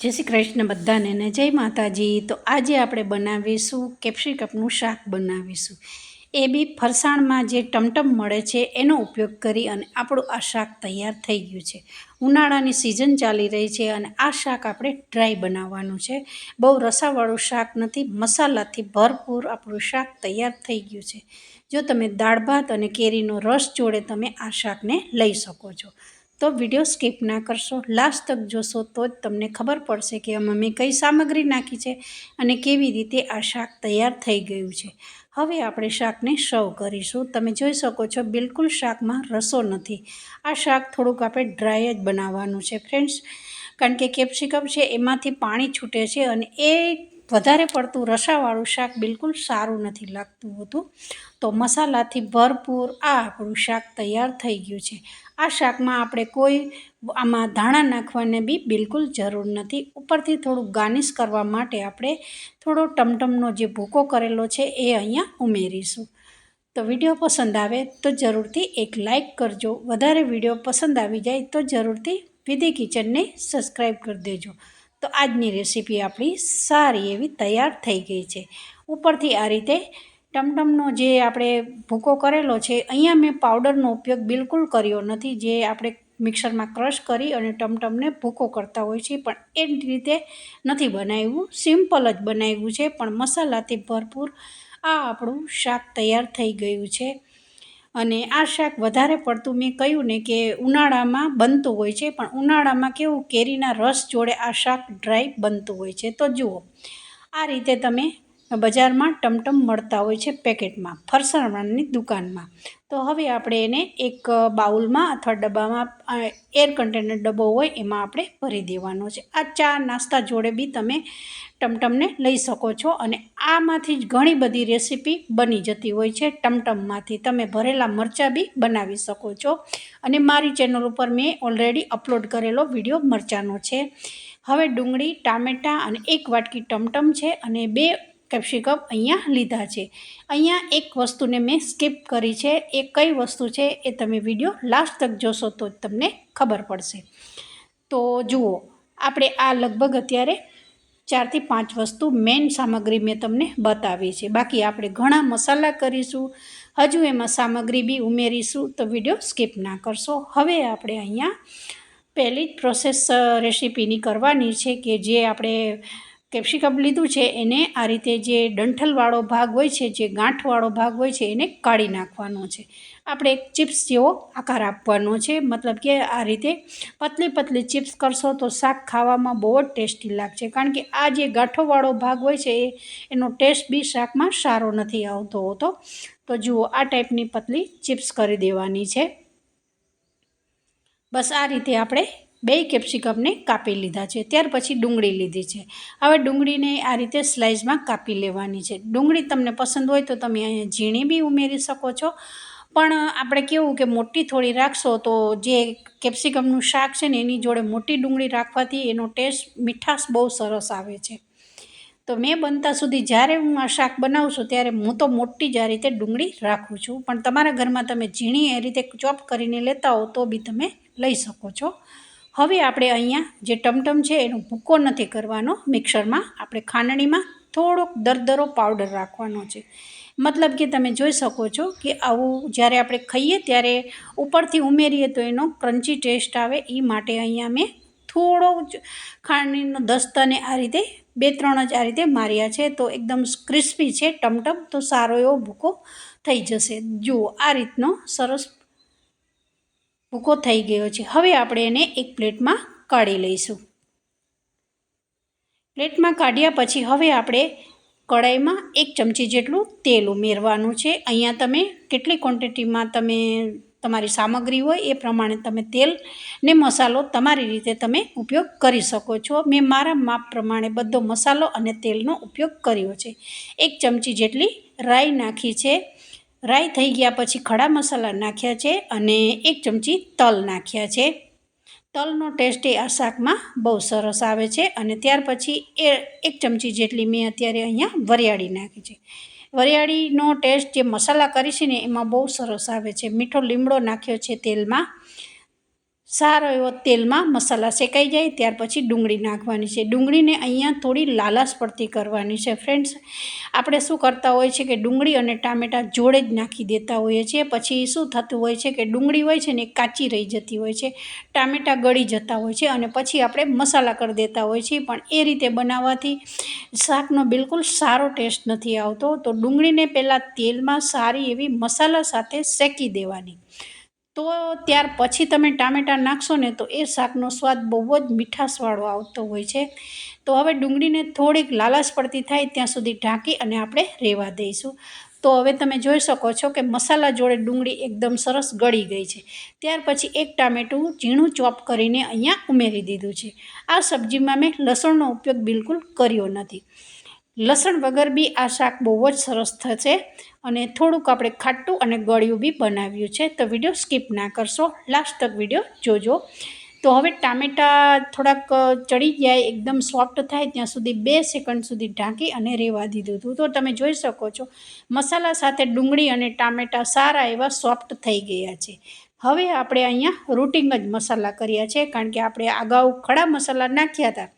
જય શ્રી કૃષ્ણ બધાને ને જય માતાજી. તો આજે આપણે બનાવીશું કેપ્સિકપનું શાક બનાવીશું. એ બી ફરસાણમાં જે ટમટમ મળે છે એનો ઉપયોગ કરી અને આપણું આ શાક તૈયાર થઈ ગયું છે. ઉનાળાની સિઝન ચાલી રહી છે અને આ શાક આપણે ડ્રાય બનાવવાનું છે. બહુ રસાવાળું શાક નથી, મસાલાથી ભરપૂર આપણું શાક તૈયાર થઈ ગયું છે. જો તમે દાળ ભાત અને કેરીનો રસ જોડે તમે આ શાકને લઈ શકો છો. તો વીડિયો સ્કીપ ના કરશો. લાસ્ટ તક જોશો તો જ તમને ખબર પડશે કે આમાં મેં કઈ સામગ્રી નાખી છે અને કેવી રીતે આ શાક તૈયાર થઈ ગયું છે. હવે આપણે શાકને સર્વ કરીશું. તમે જોઈ શકો છો, બિલકુલ શાકમાં રસો નથી. આ શાક થોડુંક આપણે ડ્રાય જ બનાવવાનું છે, ફ્રેન્ડ્સ. કારણ કે કેપ્સિકમ છે, એમાંથી પાણી છૂટે છે અને એ વધારે પડતું રસાવાળું શાક બિલકુલ સારું નથી લાગતું હોતું. તો મસાલાથી ભરપૂર આ આપણું શાક તૈયાર થઈ ગયું છે. આ શાકમાં આપણે કોઈ આમાં ધાણા નાખવાને બી બિલકુલ જરૂર નથી. ઉપરથી થોડું ગાર્નિશ કરવા માટે આપણે થોડો ટમટમનો જે ભૂકો કરેલો છે એ અહીંયા ઉમેરીશું. તો વીડિયો પસંદ આવે તો જરૂરથી એક લાઇક કરજો. વધારે વીડિયો પસંદ આવી જાય તો જરૂરથી વિધિ કિચનને સબસ્ક્રાઈબ કરી દેજો. તો આજની રેસીપી આપણી સારી એવી તૈયાર થઈ ગઈ છે. ઉપરથી આ રીતે ટમટમનો જે આપણે ભૂકો કરેલો છે, અહીંયા મેં પાવડરનો ઉપયોગ બિલકુલ કર્યો નથી. જે આપણે મિક્સરમાં ક્રશ કરી અને ટમટમને ભૂકો કરતા હોય છે, પણ એ રીતે નથી બનાવ્યું. સિમ્પલ જ બનાવ્યું છે, પણ મસાલાથી ભરપૂર આ આપણું શાક તૈયાર થઈ ગયું છે. અને આ શાક વધારે પડતું મેં કહ્યું ને કે ઉનાળામાં બનતું હોય છે, પણ ઉનાળામાં કેવું કેરીના રસ જોડે આ શાક ડ્રાય બનતું હોય છે. તો જુઓ, આ રીતે તમે બજારમાં ટમટમ મળતા હોય છે પેકેટમાં ફરસાણની દુકાનમાં. તો હવે આપણે એને એક બાઉલમાં અથવા ડબ્બામાં એર કન્ટેનર ડબ્બો હોય એમાં આપણે ભરી દેવાનો છે. આ ચા નાસ્તા જોડે બી તમે ટમટમને લઈ શકો છો અને આમાંથી જ ઘણી બધી રેસીપી બની જતી હોય છે ટમટમમાંથી. તમે ભરેલા મરચાં બી બનાવી શકો છો. અને મારી ચેનલ ઉપર મેં ઓલરેડી અપલોડ કરેલો વીડિયો મરચાંનો છે. હવે ડુંગળી, ટામેટાં અને એક વાટકી ટમટમ છે અને બે કેપ્સિકમ અહીંયા લીધા છે. અહીંયા એક વસ્તુને મેં સ્કીપ કરી છે. એ કઈ વસ્તુ છે એ તમે વીડિયો લાસ્ટ તક જોશો તો તમને ખબર પડશે. તો જુઓ, આપણે આ લગભગ અત્યારે ચારથી પાંચ વસ્તુ મેઇન સામગ્રી મેં તમને બતાવી છે. બાકી આપણે ઘણા મસાલા કરીશું. હજુ એમાં સામગ્રી બી ઉમેરીશું તો વીડિયો સ્કીપ ના કરશો. હવે આપણે અહીંયા પહેલી જ પ્રોસેસ રેસીપીની કરવાની છે કે જે આપણે કેપ્સિકમ લીધું છે, એને આ રીતે જે ડંઠલવાળો ભાગ હોય છે, જે ગાંઠવાળો ભાગ હોય છે, એને કાઢી નાખવાનો છે. આપણે એક ચિપ્સ જેવો આકાર આપવાનો છે, મતલબ કે આ રીતે પતલી પતલી ચિપ્સ કરશો તો શાક ખાવામાં બહુ જ ટેસ્ટી લાગશે. કારણ કે આ જે ગાંઠોવાળો ભાગ હોય છે, એ, એનો ટેસ્ટ બી શાકમાં સારો નથી આવતો હોતો. તો જુઓ, આ ટાઈપની પતલી ચિપ્સ કરી દેવાની છે. બસ આ રીતે આપણે બે કેપ્સિકમને કાપી લીધા છે, ત્યાર પછી ડુંગળી લીધી છે. હવે ડુંગળીને આ રીતે સ્લાઇસમાં કાપી લેવાની છે. ડુંગળી તમને પસંદ હોય તો તમે અહીંયા ઝીણી બી ઉમેરી શકો છો. પણ આપણે કેવું કે મોટી થોડી રાખશો તો જે કેપ્સિકમનું શાક છે ને એની જોડે મોટી ડુંગળી રાખવાથી એનો ટેસ્ટ મીઠાશ બહુ સરસ આવે છે. તો મેં બનતા સુધી જ્યારે હું આ શાક બનાવું છું ત્યારે હું તો મોટી જ આ રીતે ડુંગળી રાખું છું. પણ તમારા ઘરમાં તમે ઝીણી એ રીતે ચોપ કરીને લેતા હો તો બી તમે લઈ શકો છો. હવે આપણે અહીંયા જે ટમટમ છે એનો ભૂકો નથી કરવાનો મિક્સરમાં, આપણે ખાંડણીમાં થોડોક દરદરો પાવડર રાખવાનો છે. મતલબ કે તમે જોઈ શકો છો કે આવું જ્યારે આપણે ખાઈએ ત્યારે ઉપરથી ઉમેરીએ તો એનો ક્રન્ચી ટેસ્ટ આવે. એ માટે અહીંયા મેં થોડો જ ખાંડણીનો દસ્તાને આ રીતે બે ત્રણ જ આ રીતે માર્યા છે. તો એકદમ ક્રિસ્પી છે ટમટમ, તો સારો એવો ભૂકો થઈ જશે. જુઓ, આ રીતનો સરસ ભૂકો થઈ ગયો છે. હવે આપણે એને એક પ્લેટમાં કાઢી લઈશું. પ્લેટમાં કાઢ્યા પછી હવે આપણે કઢાઈમાં એક ચમચી જેટલું તેલ ઉમેરવાનું છે. અહીંયા તમે કેટલી ક્વોન્ટિટીમાં તમે તમારી સામગ્રી હોય એ પ્રમાણે તમે તેલ ને મસાલો તમારી રીતે તમે ઉપયોગ કરી શકો છો. મેં મારા માપ પ્રમાણે બધો મસાલો અને તેલનો ઉપયોગ કર્યો છે. એક ચમચી જેટલી રાઈ નાખી છે. રાઈ થઈ ગયા પછી ખડા મસાલા નાખ્યા છે અને એક ચમચી તલ નાખ્યા છે. તલનો ટેસ્ટ એ આ શાકમાં બહુ સરસ આવે છે અને ત્યાર પછી એ એક ચમચી જેટલી મેં અત્યારે અહીંયા વરિયાળી નાખી છે. વરિયાળીનો ટેસ્ટ જે મસાલા કરી છે ને એમાં બહુ સરસ આવે છે. મીઠો લીમડો નાખ્યો છે તેલમાં. સારો એવો તેલમાં મસાલા શેકાઈ જાય, ત્યાર પછી ડુંગળી નાખવાની છે. ડુંગળીને અહીંયા થોડી લાલાશ પડતી કરવાની છે. ફ્રેન્ડ્સ, આપણે શું કરતા હોય છે કે ડુંગળી અને ટામેટાં જોડે જ નાખી દેતા હોઈએ છીએ. પછી શું થતું હોય છે કે ડુંગળી હોય છે ને એ કાચી રહી જતી હોય છે. ટામેટાં ગળી જતા હોય છે અને પછી આપણે મસાલા કરી દેતા હોય છીએ. પણ એ રીતે બનાવવાથી શાકનો બિલકુલ સારો ટેસ્ટ નથી આવતો. તો ડુંગળીને પહેલાં તેલમાં સારી એવી મસાલા સાથે શેકી દેવાની. તો ત્યાર પછી તમે ટામેટાં નાખશો ને તો એ શાકનો સ્વાદ બહુ જ મીઠાશવાળો આવતો હોય છે. તો હવે ડુંગળીને થોડીક લાલાશ પડતી થાય ત્યાં સુધી ઢાંકી અને આપણે રહેવા દઈશું. તો હવે તમે જોઈ શકો છો કે મસાલા જોડે ડુંગળી એકદમ સરસ ગળી ગઈ છે. ત્યાર પછી એક ટામેટું ઝીણું ચોપ કરીને અહીંયા ઉમેરી દીધું છે. આ સબ્જીમાં મેં લસણનો ઉપયોગ બિલકુલ કર્યો નથી. લસણ વગર બી આ શાક બહુ જ સરસ થશે. અને થોડુંક આપણે ખાટું અને ગળ્યું બી બનાવ્યું છે. તો વીડિયો સ્કીપ ના કરશો. લાસ્ટ તક વીડિયો જોજો. તો હવે ટામેટાં થોડાક ચડી જાય એકદમ સોફ્ટ થાય, ત્યાં સુધી બે સેકન્ડ સુધી ઢાંકી અને રહેવા દીધું હતું. તો તમે જોઈ શકો છો, મસાલા સાથે ડુંગળી અને ટામેટાં સારા એવા સોફ્ટ થઈ ગયા છે. હવે આપણે અહીંયા રૂટિંગ જ મસાલા કર્યા છે, કારણ કે આપણે અગાઉ ખડા મસાલા નાખ્યા હતા.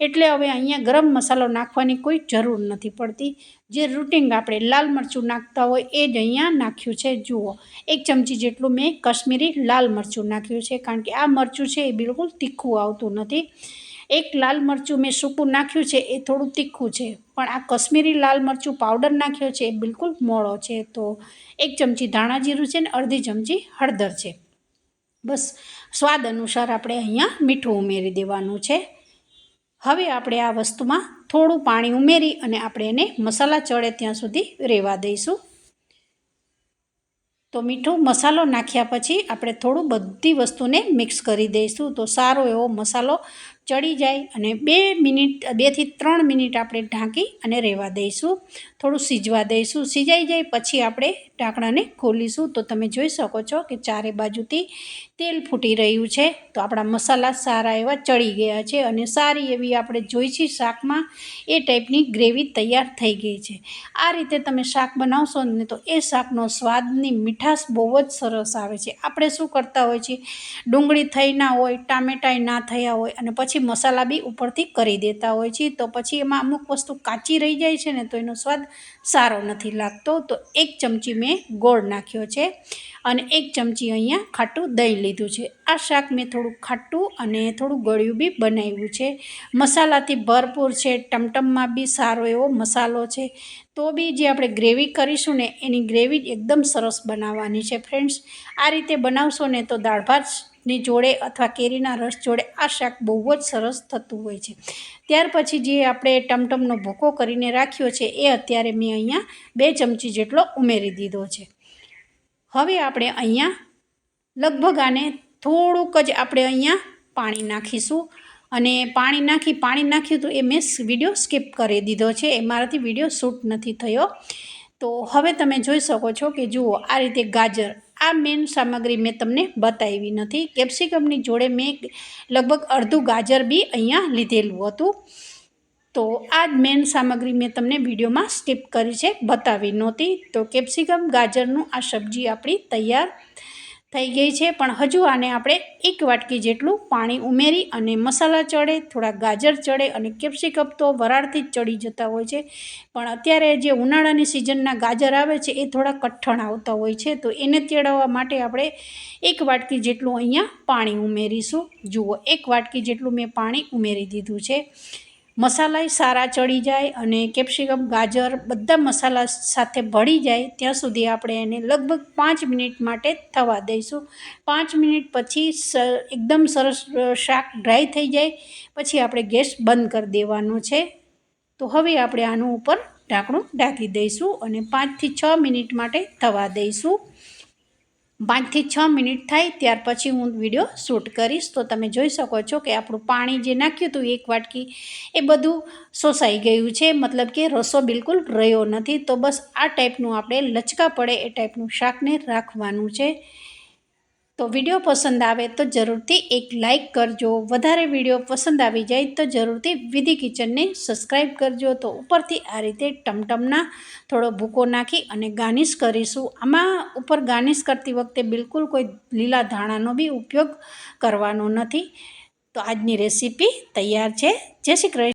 એટલે હવે અહીંયા ગરમ મસાલો નાખવાની કોઈ જરૂર નથી પડતી. જે રૂટિંગ આપણે લાલ મરચું નાખતા હોય એ જ અહીંયા નાખ્યું છે. જુઓ, એક ચમચી જેટલું મેં કશ્મીરી લાલ મરચું નાખ્યું છે, કારણ કે આ મરચું છે એ બિલકુલ તીખું આવતું નથી. એક લાલ મરચું મેં સૂકું નાખ્યું છે, એ થોડું તીખું છે. પણ આ કશ્મીરી લાલ મરચું પાવડર નાખ્યો છે, એ બિલકુલ મોળો છે. તો એક ચમચી ધાણા જીરું છે ને અડધી ચમચી હળદર છે. બસ, સ્વાદ અનુસાર આપણે અહીંયા મીઠું ઉમેરી દેવાનું છે. હવે આપણે આ વસ્તુમાં થોડું પાણી ઉમેરી અને આપણે એને મસાલા ચડે ત્યાં સુધી રહેવા દઈશું. તો મીઠું મસાલો નાખ્યા પછી આપણે થોડું બધી વસ્તુને મિક્સ કરી દઈશું. તો સારો એવો મસાલો ચડી જાય અને બે મિનિટ, બેથી ત્રણ મિનિટ આપણે ઢાંકી અને રહેવા દઈશું. થોડું સીજવા દઈશું. સીજાઈ જાય પછી આપણે ઢાંકણાને ખોલીશું. તો તમે જોઈ શકો છો કે ચારે બાજુથી તેલ ફૂટી રહ્યું છે. તો આપણા મસાલા સારા એવા ચડી ગયા છે અને સારી એવી આપણે જોઈ છીએ શાકમાં એ ટાઈપની ગ્રેવી તૈયાર થઈ ગઈ છે. આ રીતે તમે શાક બનાવશો ને તો એ શાકનો સ્વાદની મીઠાશ બહુ જ સરસ આવે છે. આપણે શું કરતા હોઈએ છીએ? ડુંગળી થઈ ના હોય, ટામેટાય ના થયા હોય અને પછી મસાલા બી ઉપરથી કરી દેતા હોય છે. તો પછી એમાં અમુક વસ્તુ કાચી રહી જાય છે ને, તો એનો સ્વાદ સારો નથી લાગતો. તો એક ચમચી મેં ગોળ નાખ્યો છે અને એક ચમચી અહીંયા ખાટું દહીં લીધું છે. આ શાક મેં થોડું ખાટું અને થોડું ગળ્યું બી બનાવ્યું છે. મસાલાથી ભરપૂર છે, ટમટમમાં બી સારો એવો મસાલો છે. તો બી જે આપણે ગ્રેવી કરીશું ને, એની ગ્રેવી એકદમ સરસ બનાવવાની છે. ફ્રેન્ડ્સ, આ રીતે બનાવશો ને તો દાળ ભાતની જોડે અથવા કેરીના રસ જોડે આ શાક બહુ જ સરસ થતું હોય છે. ત્યાર પછી જે આપણે ટમટમનો ભૂકો કરીને રાખ્યો છે, એ અત્યારે મેં અહીંયા બે ચમચી જેટલો ઉમેરી દીધો છે. હવે આપણે અહીંયા લગભગ આને થોડુંક જ આપણે અહીંયા પાણી નાખીશું અને પાણી નાખી, પાણી નાખ્યું તો એ મેં વીડિયો સ્કીપ કરી દીધો છે, એ મારાથી વીડિયો શૂટ નથી થયો. તો હવે તમે જોઈ શકો છો કે જુઓ આ રીતે ગાજર આ મેન સામગ્રી મેં તમને બતાવી નથી. કેપ્સિકમની જોડે મેં લગભગ અડધું ગાજર બી અહીંયા લીધેલું હતું. તો આ જ મેન સામગ્રી મેં તમને વિડીયોમાં સ્કીપ કરી છે, બતાવી નહોતી. તો કેપ્સિકમ ગાજરનું આ સબ્જી આપણી તૈયાર થઈ ગઈ છે, પણ હજુ આને આપણે એક વાટકી જેટલું પાણી ઉમેરી અને મસાલા ચડે, થોડા ગાજર ચડે અને કેપ્સિકમ તો વરાળથી જ ચડી જતા હોય છે. પણ અત્યારે જે ઉનાળાની સિઝનના ગાજર આવે છે, એ થોડા કઠણ આવતા હોય છે, તો એને તેડવવા માટે આપણે એક વાટકી જેટલું અહીંયા પાણી ઉમેરીશું. જુઓ, એક વાટકી જેટલું મેં પાણી ઉમેરી દીધું છે. મસાલાય સારા ચડી જાય અને કેપ્સિકમ, ગાજર બધા મસાલા સાથે ભળી જાય, ત્યાં સુધી આપણે એને લગભગ પાંચ મિનિટ માટે થવા દઈશું. પાંચ મિનિટ પછી એકદમ સરસ શાક ડ્રાય થઈ જાય. પછી આપણે ગેસ બંધ કરી દેવાનો છે. તો હવે આપણે આનું ઉપર ઢાંકણું ઢાંકી દઈશું અને પાંચથી છ મિનિટ માટે થવા દઈશું. પાંચથી છ મિનિટ થાય ત્યાર પછી હું વીડિયો શૂટ કરીશ. તો તમે જોઈ શકો છો કે આપણું પાણી જે નાખ્યું હતું એક વાટકી, એ બધું શોષાઈ ગયું છે. મતલબ કે રસો બિલકુલ રહ્યો નથી. તો બસ આ ટાઈપનું આપણે લચકા પડે એ ટાઈપનું શાકને રાખવાનું છે. તો વીડિયો પસંદ આવે તો જરૂરથી એક લાઇક કરજો. વધારે વીડિયો પસંદ આવી જાય તો જરૂરથી વિધિ કિચનને સબસ્ક્રાઈબ કરજો. તો ઉપરથી આ રીતે ટમટમના થોડો ભૂકો નાખી અને ગાર્નિશ કરીશું. આમાં ઉપર ગાર્નિશ કરતી વખતે બિલકુલ કોઈ લીલા ધાણાનો બી ઉપયોગ કરવાનો નથી. તો આજની રેસીપી તૈયાર છે. જય શ્રી કૃષ્ણ.